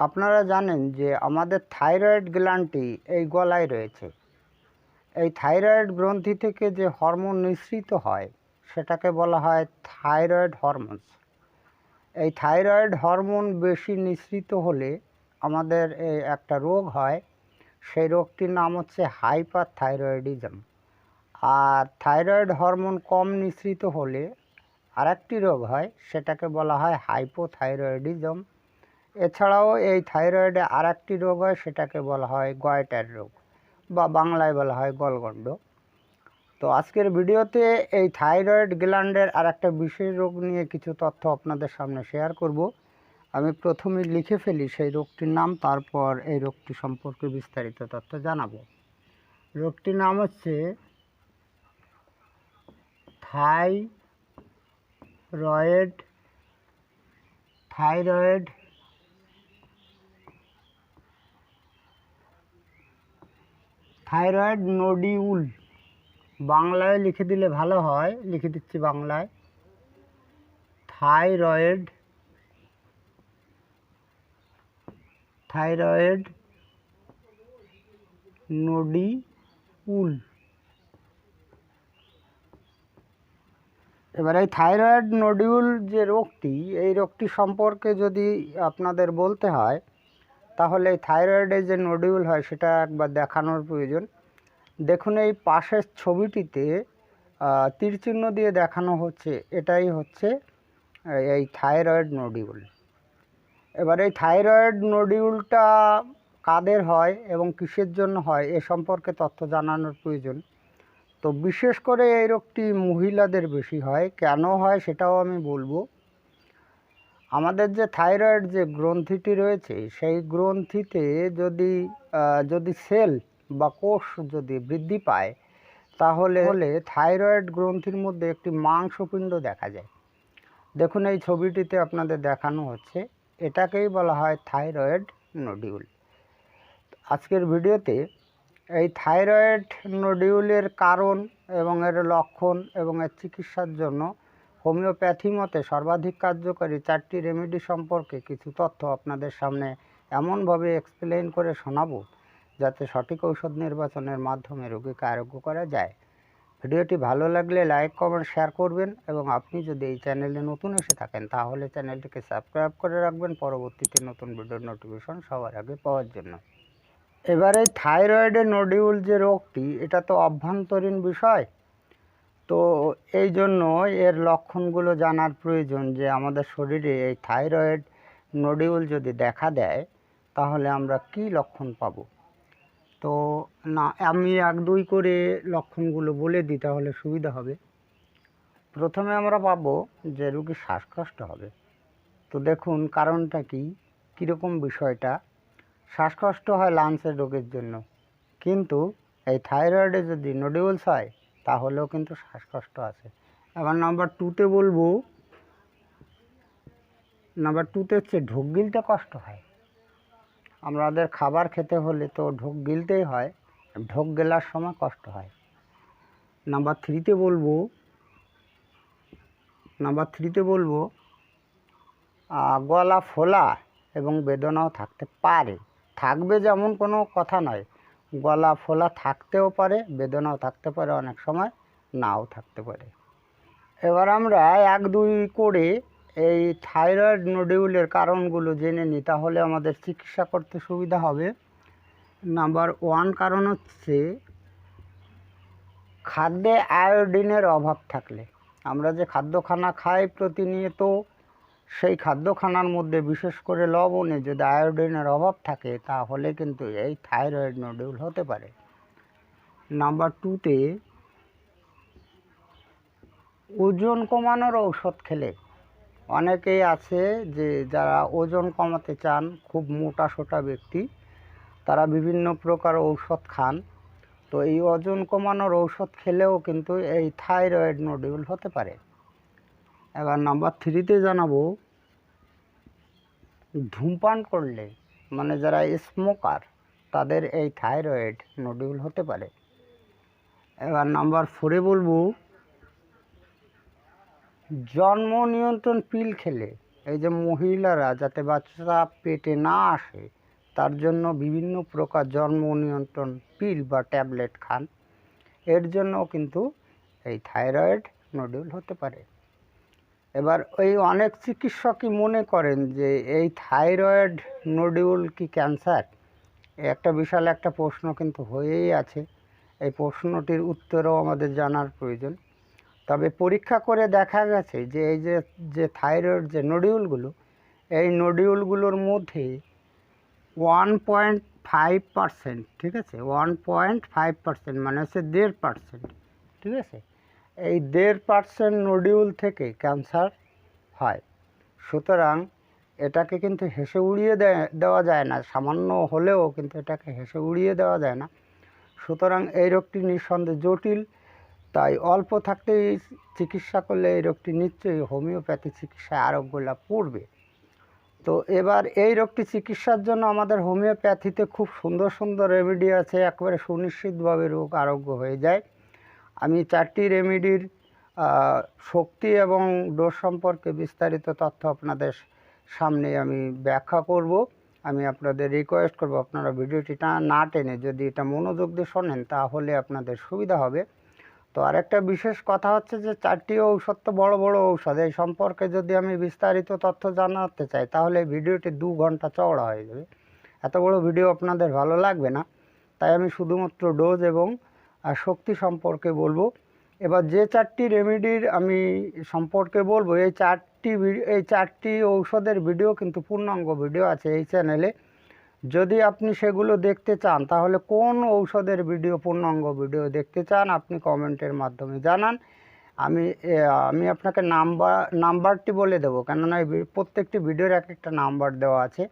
আপনারা জানেন যে আমাদের থাইরয়েড গ্ল্যান্ডটি এই গলায় রয়েছে। এই থাইরয়েড গ্রন্থি থেকে যে হরমোন নিঃসৃত হয়, সেটাকে বলা হয় থাইরয়েড হরমোনস। এই থাইরয়েড হরমোন বেশি নিঃসৃত হলে আমাদের একটা রোগ হয়। সেই রোগটির নাম হচ্ছে হাইপার থাইরয়েডিজম আর থাইরয়েড হরমোন কম নিঃসৃত হলে আরেকটি রোগ হয়, সেটাকে বলা হয় হাইপোথাইরয়েডিজম। এছাড়াও এই থাইরয়েডে আরেকটি রোগ হয়, সেটাকে বলা হয় গয়টার রোগ বা বাংলায় বলা হয় গলগণ্ড। তো আজকের ভিডিওতে এই থাইরয়েড গ্ল্যান্ডের আরেকটা বিশেষ রোগ নিয়ে কিছু তথ্য আপনাদের সামনে শেয়ার করব। আমি প্রথমে লিখে ফেলি সেই রোগটির নাম, তারপর এই রোগটি সম্পর্কে বিস্তারিত তথ্য জানাব। রোগটির নাম হচ্ছে থাইরয়েড থাইরয়েড থাইরয়েড নোডিউল বাংলায় লিখে দিলে ভালো হয়, লিখে দিচ্ছি বাংলায়। Thyroid thyroid nodule. এবার এই থাইরয়েড নোডিউল যে রোগটি, এই রোগটি সম্পর্কে যদি আপনাদের বলতে হয় তাহলে এই থাইরয়েডের যে নডিউল হয় সেটা একবার দেখানোর প্রয়োজন। দেখুন এই পাশের ছবিটিতে তীরচিহ্ন দিয়ে দেখানো হচ্ছে, এটাই হচ্ছে এই থাইরয়েড নডিউল। এবার এই থাইরয়েড নডিউলটা কাদের হয় এবং কিসের জন্য হয়, এ সম্পর্কে তথ্য জানানোর প্রয়োজন। তো বিশেষ করে এই রোগটি মহিলাদের বেশি হয়। কেন হয় সেটাও আমি বলব। আমাদের যে থাইরয়েড যে গ্রন্থিটি রয়েছে, সেই গ্রন্থিতে যদি যদি সেল বা কোষ যদি বৃদ্ধি পায়, তাহলে হলে থাইরয়েড গ্রন্থির মধ্যে একটি মাংসপিণ্ড দেখা যায়। দেখুন, এই ছবিটিতে আপনাদের দেখানো হচ্ছে, এটাকেই বলা হয় থাইরয়েড নডিউল। আজকের ভিডিওতে এই থাইরয়েড নডিউলের কারণ এবং এর লক্ষণ এবং এর চিকিৎসার জন্য হোমিওপ্যাথি মতে সর্বাধিক কার্যকরী চারটি রেমেডি সম্পর্কে কিছু তথ্য আপনাদের সামনে এমনভাবে এক্সপ্লেন করে শোনাবো, যাতে সঠিক ঔষধ নির্বাচনের মাধ্যমে রোগীকে আরোগ্য করা যায়। ভিডিওটি ভালো লাগলে লাইক কমেন্ট শেয়ার করবেন এবং আপনি যদি এই চ্যানেলে নতুন এসে থাকেন, তাহলে চ্যানেলটিকে সাবস্ক্রাইব করে রাখবেন পরবর্তীতে নতুন ভিডিওর নোটিফিকেশন সবার আগে পাওয়ার জন্য। এবার থাইরয়েডের নোডিউল যে রোগটি, এটা তো অভ্যন্তরীণ বিষয়। তো এই জন্য এর লক্ষণগুলো জানার প্রয়োজন যে আমাদের শরীরে এই থাইরয়েড নোডিউল যদি দেখা দেয়, তাহলে আমরা কি লক্ষণ পাব? তো না, আমি এক দুই করে লক্ষণগুলো বলে দিই, তাহলে সুবিধা হবে। প্রথমে আমরা পাব যে রুগীর শ্বাসকষ্ট হবে। তো দেখুন, কারণটা কি? কীরকম বিষয়টা? শ্বাসকষ্ট হয় লাংসের রোগের জন্য। কিন্তু এই থাইরয়েডে যদি নোডিউলস হয় তাহলেও কিন্তু শ্বাসকষ্ট আছে। এবার নাম্বার টুতে বলব নাম্বার টুতে হচ্ছে ঢোক গিলতে কষ্ট হয়। আমাদের খাবার খেতে হলে তো ঢোক গিলতেই হয়, ঢোক গেলার সময় কষ্ট হয়। নাম্বার থ্রিতে বলব নাম্বার থ্রিতে বলব গলা ফোলা এবং বেদনাও থাকতে পারে। থাকবে যেমন কোনো কথা নয় গলা ফোলা থাকতেও পারে, বেদনাও থাকতে পারে অনেক সময়, নাও থাকতে পারে। এবার আমরা এক দুই করে এই থাইরয়েড নোডিউলের কারণগুলো জেনে নিই, তাহলে আমাদের চিকিৎসা করতে সুবিধা হবে। নাম্বার ওয়ান কারণ হচ্ছে, খাদ্যে আয়োডিনের অভাব থাকলে। আমরা যে খাদ্য খানা খাই প্রতিনিয়ত সেই খাদ্যখানার মধ্যে বিশেষ করে লবণে যদি আয়োডিনের অভাব থাকে, তাহলে কিন্তু এই থাইরয়েড নোডিউল হতে পারে। নাম্বার টুতে ওজন কমানোর ঔষধ খেলে। অনেকেই আছে যে যারা ওজন কমাতে চান, খুব মোটা সোটা ব্যক্তি, তারা বিভিন্ন প্রকার ঔষধ খান। তো এই ওজন কমানোর ঔষধ খেলেও কিন্তু এই থাইরয়েড নোডিউল হতে পারে। এবার নাম্বার থ্রিতে জানাব, ধূমপান করলে মানে যারা স্মোকার তাদের এই থাইরয়েড নডিউল হতে পারে। এবার নাম্বার ফোরে বলব, জন্ম নিয়ন্ত্রণ পিল খেলে, এই যে মহিলারা যাতে বাচ্চা পেটে না আসে, তার জন্য বিভিন্ন প্রকার জন্ম নিয়ন্ত্রণ পিল বা ট্যাবলেট খান। এর জন্য কিন্তু এই থাইরয়েড নডিউল হতে পারে। এবার ওই অনেক চিকিৎসকই মনে করেন যে এই থাইরয়েড নডিউল কি ক্যান্সার? একটা বিশাল একটা প্রশ্ন কিন্তু হয়েই আছে। এই প্রশ্নটির উত্তরও আমাদের জানার প্রয়োজন। তবে পরীক্ষা করে দেখা গেছে যে এই যে যে থাইরয়েড যে নডিউলগুলো এই নডিউলগুলোর মধ্যে ওয়ান পয়েন্ট ফাইভ পার্সেন্ট, ঠিক আছে? ওয়ান পয়েন্ট ফাইভ পার্সেন্ট মানে হচ্ছে দেড় পার্সেন্ট, ঠিক আছে? এই দেড় পার্সেন্ট নডিউল থেকে ক্যান্সার হয়। সুতরাং এটাকে কিন্তু হেসে উড়িয়ে দেওয়া যায় না। সামান্য হলেও কিন্তু এটাকে হেসে উড়িয়ে দেওয়া যায় না। সুতরাং এই রোগটি নিঃসন্দেহে জটিল। তাই অল্প থাকতেই চিকিৎসা করলে এই রোগটি নিশ্চয়ই হোমিওপ্যাথি চিকিৎসায় আরোগ্য লাভ করবে। তো এবার এই রোগটি চিকিৎসার জন্য আমাদের হোমিওপ্যাথিতে খুব সুন্দর সুন্দর রেমেডি আছে। একবারে সুনিশ্চিতভাবে রোগ আরোগ্য হয়ে যায়। আমি চারটি রেমেডির শক্তি এবং ডোজ সম্পর্কে বিস্তারিত তথ্য আপনাদের সামনে আমি ব্যাখ্যা করব। আমি আপনাদের রিকোয়েস্ট করব, আপনারা ভিডিওটি না টেনে যদি এটা মনোযোগ দিয়ে শোনেন তাহলে আপনাদের সুবিধা হবে। তো আরেকটা বিশেষ কথা হচ্ছে যে চারটি ঔষধ তো বড় বড় ঔষধ, এই সম্পর্কে যদি আমি বিস্তারিত তথ্য জানাতে চাই তাহলে ভিডিওটি দু ঘণ্টা চওড়া হয়ে যাবে। এত বড় ভিডিও আপনাদের ভালো লাগবে না, তাই আমি শুধুমাত্র ডোজ এবং আহ, শক্তি সম্পর্কে বলব। এবার যে চারটি রেমেডির আমি সম্পর্কে বলব এই চারটি এই চারটি ঔষধের ভিডিও কিন্তু পূর্ণাঙ্গ ভিডিও আছে এই চ্যানেলে যদি আপনি সেগুলো দেখতে চান তাহলে কোন ঔষধের ভিডিও পূর্ণাঙ্গ ভিডিও দেখতে চান আপনি কমেন্টের মাধ্যমে জানান। আমি আমি আপনাকে নাম্বার নাম্বারটি বলে দেবো কেননা প্রত্যেকটি ভিডিওর এক একটা নাম্বার দেওয়া আছে।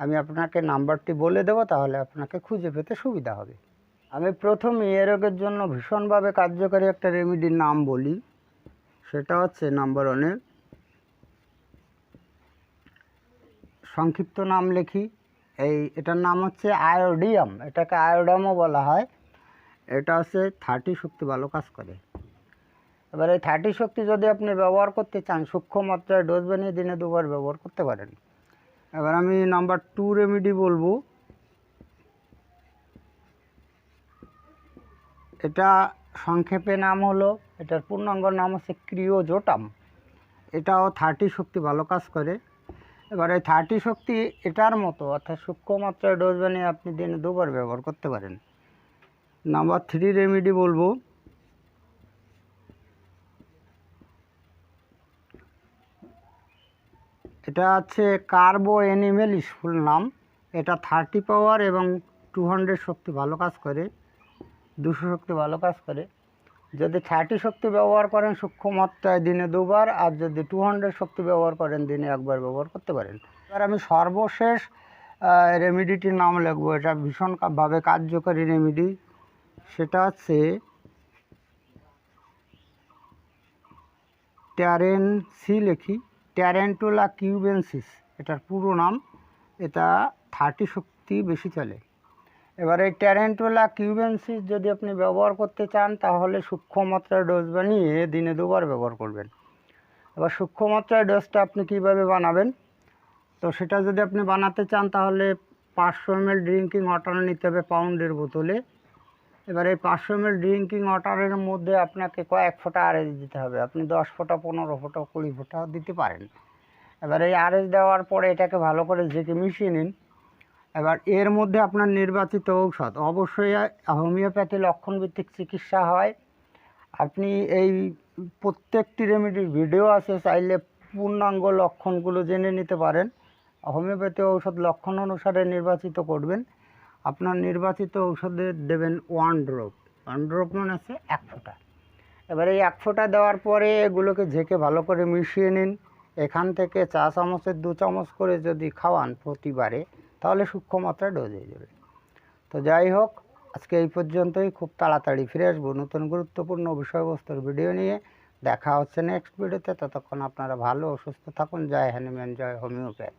আমি আপনাকে নাম্বারটি বলে দেবো তাহলে আপনাকে খুঁজে পেতে সুবিধা হবে। আমি প্রথমে রোগের জন্য ভীষণভাবে কার্যকারী একটা রেমিডির নাম বলি। সেটা হচ্ছে নাম্বার ওয়ানে সংক্ষিপ্ত নাম লিখি। এই এটার নাম হচ্ছে আয়োডিয়াম এটাকে আয়োডামও বলা হয়। এটা হচ্ছে থার্টি শক্তি ভালো কাজ করে। এবার এই থার্টি শক্তি যদি আপনি ব্যবহার করতে চান, সূক্ষ্ম মাত্রায় ডোজ বানিয়ে দিনে দুবার ব্যবহার করতে পারেন। এবার আমি নাম্বার টু রেমিডি বলব। এটা সংক্ষেপে নাম হলো, এটার পূর্ণাঙ্গ নাম হচ্ছে ক্রিওজোটাম। এটাও থার্টি শক্তি ভালো কাজ করে। এবার এই থার্টি শক্তি এটার মতো, অর্থাৎ সূক্ষ্ম মাত্রায় ডোজ বানিয়ে আপনি দিনে দুবার ব্যবহার করতে পারেন। নাম্বার থ্রি রেমিডি বলব। এটা হচ্ছে কার্বো অ্যানিমেলিস ফুল নাম। এটা থার্টি পাওয়ার এবং টু হান্ড্রেড শক্তি ভালো কাজ করে। দুশো শক্তি ভালো কাজ করে। যদি থার্টি শক্তি ব্যবহার করেন, সূক্ষ্ম মাত্রায় দিনে দুবার, আর যদি টু হান্ড্রেড শক্তি ব্যবহার করেন, দিনে একবার ব্যবহার করতে পারেন। এবার আমি সর্বশেষ রেমিডিটির নাম লিখব। এটা ভীষণভাবে কার্যকরী রেমিডি। সেটা হচ্ছে ট্যারেন সি লেখি। ট্যারেন্টোলা কিউবেন্সিস, এটার পুরো নাম। এটা থার্টি শক্তি বেশি চলে। এবার ট্যারেন্টোলা কিউবেন্সিস যদি আপনি ব্যবহার করতে চান, তাহলে সূক্ষ্ম মাত্রার ডোজ বানিয়ে দিনে দুবার ব্যবহার করবেন। এবার সূক্ষ্ম মাত্রার ডোজটা আপনি কীভাবে বানাবেন? তো সেটা যদি আপনি বানাতে চান, তাহলে পাঁচশো এমএল ড্রিঙ্কিং ওয়াটার নিতে হবে পাউন্ডের বোতলে। এবার এই পাঁচশো এমএল ড্রিঙ্কিং ওয়াটারের মধ্যে আপনাকে কয়েক ফোঁটা আরএস দিতে হবে। আপনি দশ ফোঁটা, পনেরো ফোঁটা, কুড়ি ফোঁটা দিতে পারেন। এবার এই আরএস দেওয়ার পরে এটাকে ভালো করে ঝেঁকে মিশিয়ে নিন। এবার এর মধ্যে আপনার নির্বাচিত ঔষধ। অবশ্যই হোমিওপ্যাথি লক্ষণভিত্তিক চিকিৎসা হয়। আপনি এই প্রত্যেকটি রেমেডির ভিডিও আছে, চাইলে পূর্ণাঙ্গ লক্ষণগুলো জেনে নিতে পারেন। হোমিওপ্যাথি ঔষধ লক্ষণ অনুসারে নির্বাচিত করবেন। আপনার নির্বাচিত ঔষধে দেবেন ওয়ান ড্রপ ওয়ান ড্রপ মানে হচ্ছে এক ফোঁটা। এবার এই এক ফোঁটা দেওয়ার পরে এগুলোকে ঝেঁকে ভালো করে মিশিয়ে নিন। এখান থেকে চা চামচের দু চামচ করে যদি খাওয়ান প্রতিবারে তাহলে সূক্ষ্ম মাত্রায় ডোজ হয়ে যাবে। তো যাই হোক, আজকে এই পর্যন্তই। খুব তাড়াতাড়ি ফিরে আসব নতুন গুরুত্বপূর্ণ বিষয়বস্তুর ভিডিও নিয়ে। দেখা হচ্ছে নেক্সট ভিডিওতে ততক্ষণ আপনারা ভালো ও সুস্থ থাকুন। জয় হ্যানিম্যান জয় হোমিওপ্যাথ।